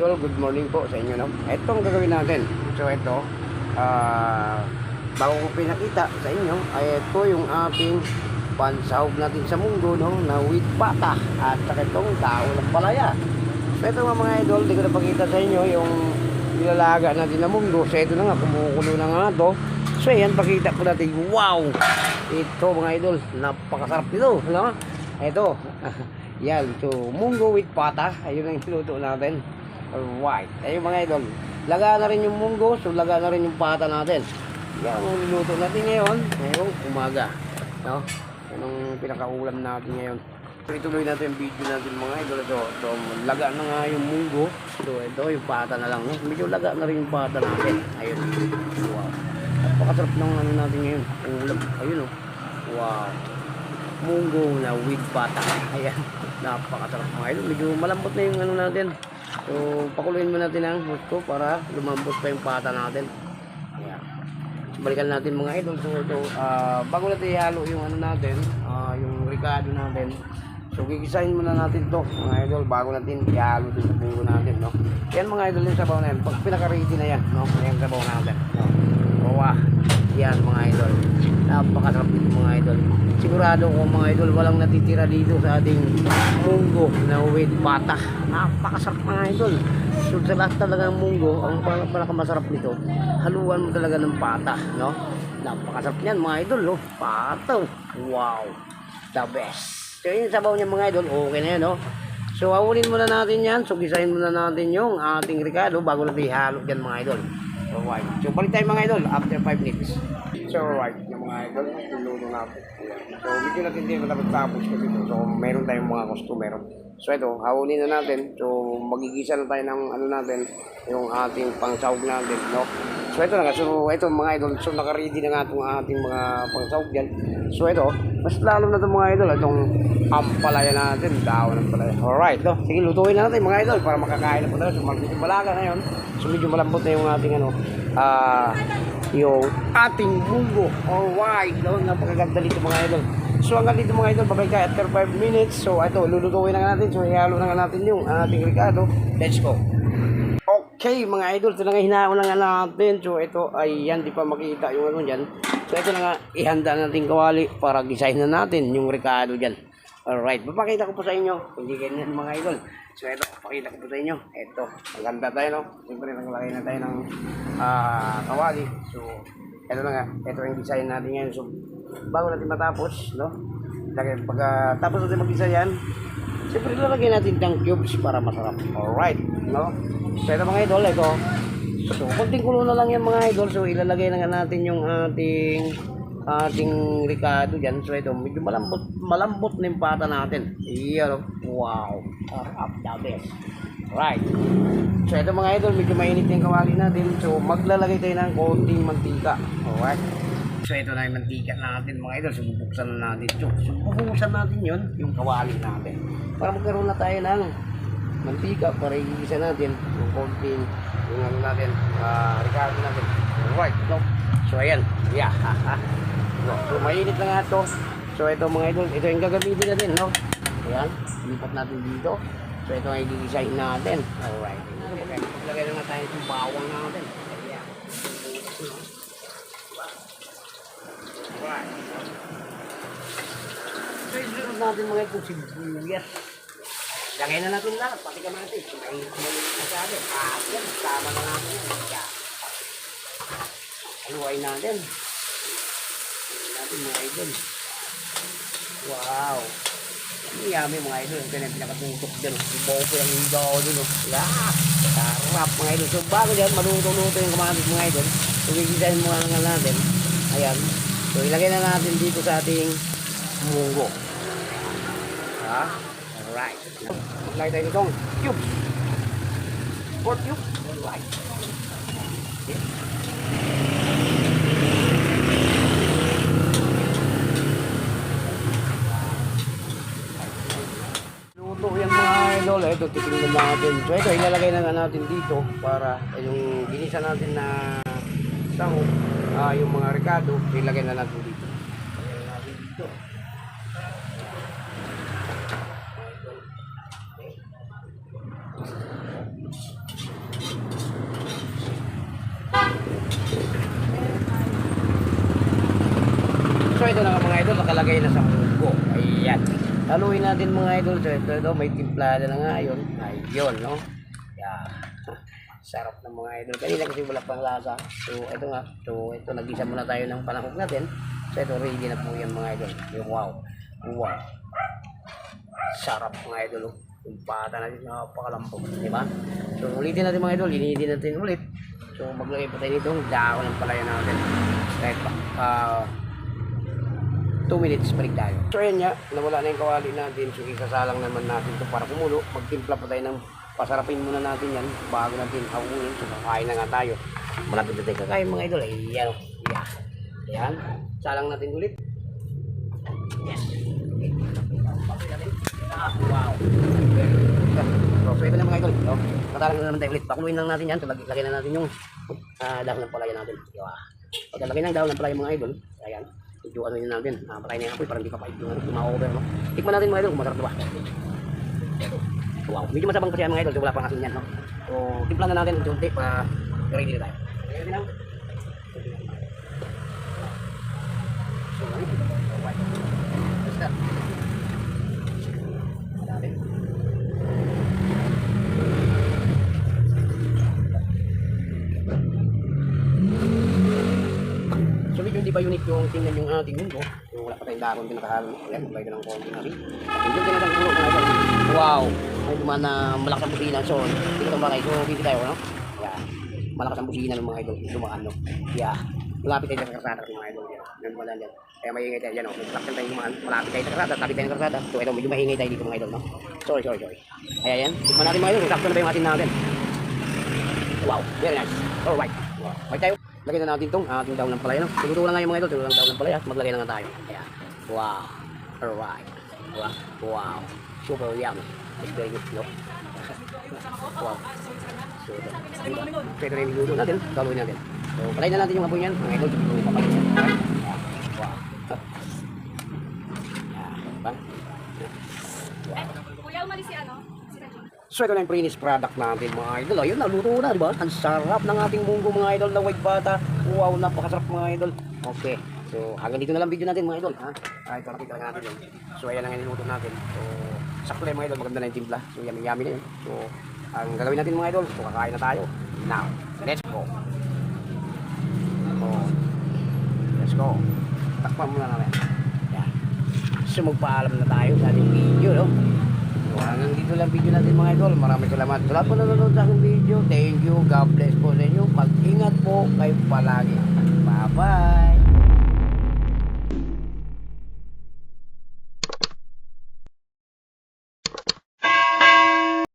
idol, good morning po sa inyo. No? Ito ang gagawin natin. So ito, ah, bago ko pinakita sa inyo, ay ito yung ating pansahog natin sa mundo, no? Na with pata at saka itong tao ng palaya. So ito nga mga idol, di ko na sa inyo yung nilalaga natin na mundo. So ito na nga, kumukulo na nga to. So yan, pakita ko natin. Wow! Ito mga idol, napakasarap nito. No? Ito. yan, so munggo with pata. Ayun ang niluto natin. Alright. Ayun mga idol. Laga na rin yung munggo, so laga na rin yung pata natin. Yan ang niluto natin ngayon. Ngayong umaga. No? Yan ang pinakaulam natin ngayon. So ituloy natin yung video natin mga idol. Ito, ito laga na nga yung munggo. So ito yung pata na lang. no? Medyo laga na rin yung pata natin. Ayun. Wow. Napakasarap ng ano natin ngayon. Ulam. Ayun oh. Wow. Munggo na with pata. Ayan. Napakasarap mga idol. Medyo malambot na yung ano natin. So pakuluin mo natin ang gusto para lumambot pa yung pata natin. Ayan. Balikan natin mga idol. So ito, ah, bago natin ihalo yung ano natin, ah, yung ricado natin. So gigisahin muna natin to mga idol bago natin ihalo dun sa bungo natin. No? Yan mga idol yung sabaw na yan. Pag pinaka-ready na yan, no? yan sabaw natin. No? Wow. Yan mga idol. Napakasarap dito mga idol. Sigurado ko mga idol walang natitira dito sa ating munggo na with pata. Napakasarap mga idol. So sa lahat talaga ng munggo, ang pinakamasarap nito, haluan mo talaga ng pata, no? Napakasarap niyan mga idol, no? Pata. Wow. The best. So yung sabaw niya mga idol, okay na yan, no? So awulin muna natin yan. So gisahin muna natin yung ating ricado bago natin ihalo dyan mga idol. Alright. So balik tayo mga idol after 5 minutes. So alright, mga idol, luluto natin. So medyo natin din matapos kasi ito. So meron tayong mga customer. So ito, hawulin na natin. So magigisa na tayo ng ano natin, yung ating pangsahog natin, no? So ito na so ito mga idol, so naka-ready na nga itong ating mga pangsahog dyan. So ito, mas lalo na itong mga idol, itong ampalaya natin, daon ng palaya. Alright, no? Sige, lutuin na natin mga idol para makakain na po tayo. So medyo malaga ngayon. So medyo malambot na yung ating ano, ah, yung ating munggo. Alright, no? Napakaganda dito mga idol. So hanggang dito mga idol, babay ka after 5 minutes. So ito, lulutuin na natin. So ihalo na natin yung ating ricado. Let's go. Okay mga idol, ito na nga hinaon na nga natin. So ito ay yan, di pa makita yung ano dyan. So ito na nga, ihanda natin kawali para gisahin na natin yung ricado dyan. Alright, papakita ko po sa inyo. Hindi ganyan mga idol. So ito, papakita ko po sa inyo. Ito, maganda tayo no. Siyempre naglagay na tayo ng ah, kawali. So ito na nga, ito yung design natin ngayon. So bago natin matapos, no? Lagay, pagka tapos natin mag-isa yan, Siyempre lalagyan natin ng cubes para masarap. Alright, no? So ito mga idol, ito. So konting kulo na lang yan mga idol. So ilalagay na nga natin yung ating ating ricado dyan. So medyo malambot, malambot na yung pata natin. Iyan, wow. Sarap the best. Right. So ito mga idol, medyo mainit yung kawali natin. So maglalagay tayo ng konting mantika. Alright. So ito na yung mantika natin mga idol. So bubuksan na natin. So bubuksan natin yun, yung kawali natin. Para magkaroon na tayo ng mantika para igisa natin yung konting yung ano natin, uh, ricado natin. Alright, no? So ayan, yeah. no, so mainit na nga ito. So ito mga idol, ito yung gagamitin natin, no? Ayan, lipat natin dito. So ito ang igigisahin natin. Alright. Okay, maglagay na nga tayo ng bawang natin. Ayan. Right. So, isunod natin mga itong sibuyas. Lagay na natin lahat, pati kamatis. Yung masyado. Ah, yan, tama na natin yan. Haluay natin. Haluay natin mga idol. Wow. Ang yummy mga idol. Ito na yung pinakatutok dyan. Ibaw ko yung higaw dun. oh. Yeah. Sarap mga idol. So bago dyan, maluto-luto yung kamatis mga idol. So gigisahin mo nga natin. Ayan. So ilagay na natin dito sa ating munggo. Ha? Alright. Maglagay tayo nitong cube. Four cube. Alright. Okay. ito titingnan natin so ito ilalagay na natin dito para yung ginisa natin na sahog uh, yung mga rekado ilalagay na natin dito ilalagay dito So ito na mga ito nakalagay na sa mugo. Ayan. Haluin natin mga idol. So ito, ito may timplada na nga yun. Ayun, no? Yeah. Sarap ng mga idol. Kanina kasi wala pang lasa. So ito nga. So ito, nag-isa muna tayo ng panahog natin. So ito, ready na po yan mga idol. Yung wow. Wow. Sarap mga idol. oh. Yung pata natin napakalambog. Di ba? So ulitin natin mga idol. Initin natin ulit. So maglagay pa tayo nitong dako ng palaya natin. Kahit pa. ah 2 minutes balik tayo. So ayan nga, nawala na yung kawali natin. So isasalang naman natin to para kumulo. Magtimpla pa tayo ng pasarapin muna natin yan bago natin hawunin. So kakain na nga tayo. Malapit na tayo kakain mga idol. Ayan o. Yeah. Ayan. Salang natin ulit. Yes. Okay. Ah, wow. So, ito na mga idol. So, katalang na naman tayo ulit. Pakuluin lang natin yan. So lagyan na natin yung ah, dahon ng palaya natin. Diba? Pagkalagay ng dahon ng palaya mga idol. Ayan. Medyo ano yun natin. Ah, patay na yung apoy. Parang hindi pa pa yung ma-over. No? Tikman natin mga idol. Kung masarap diba? Wow. Medyo masabang kasi yan mga idol. Wala pang asin yan. No? So timplan na natin unti-unti para ready na tayo. Ready na? So, ready. Alright. Let's start. Madami. Pa unique yung tingnan yung ating mundo. Yung wala pa tayong dahon pinakahalo. Ayan, may ng konti na rin. Din natin puro mga idol. Wow! May dumaan na malakas ang busina. So, dito itong bagay. So, dito tayo, no? Yeah. Malakas ang busina ng mga idol. Dumaan, no? Yeah. Malapit tayo sa karsada ng mga idol. Yan. Yan wala dyan. Kaya maingay tayo dyan, no? Construction tayo dumaan. Malapit tayo sa karsada. Tabi tayo ng karsada. So, ito, medyo maingay tayo dito mga idol, no? Sorry, sorry, sorry. Kaya yan. Tikman natin mga idol. Sakto na ba yung atin natin? Wow, very nice. Alright. Wow. Okay tayo. Lagyan na natin itong ating daon ng palaya. No? Tuluto lang nga yung mga ito. Tuluto lang daon ng palaya. Maglagay na nga tayo. Ayan. Wow. Alright. Wow. Wow. Super yummy. It's very good. No? Wow. So. Diba? Pwede rin iluto natin. Kaluin natin. So, palayin na natin yung apoy niyan. Mga. Yung papayin niyan. Alright. Wow. Ayan. Diba? Kuya, umalis si ano? So ito na yung finished product natin mga idol. Ayun, naluto na, di ba? Ang sarap ng ating munggo mga idol na white bata. Wow, napakasarap mga idol. Okay. So hanggang dito na lang video natin mga idol. Ha? Ah, ito nakita lang natin yun. So ayan ang iniluto natin. So sakto lang mga idol, maganda na yung timpla. So yummy yummy na yun. So ang gagawin natin mga idol, so kakain na tayo. Now, let's go. Oh. Let's go. Takpan muna namin. Yan. So magpaalam na tayo sa ating video, no? So, hanggang dito lang video natin mga idol. Maraming salamat. Sa lahat po nanonood sa aking video. Thank you. God bless po sa inyo. Mag-ingat po kayo palagi. Bye-bye.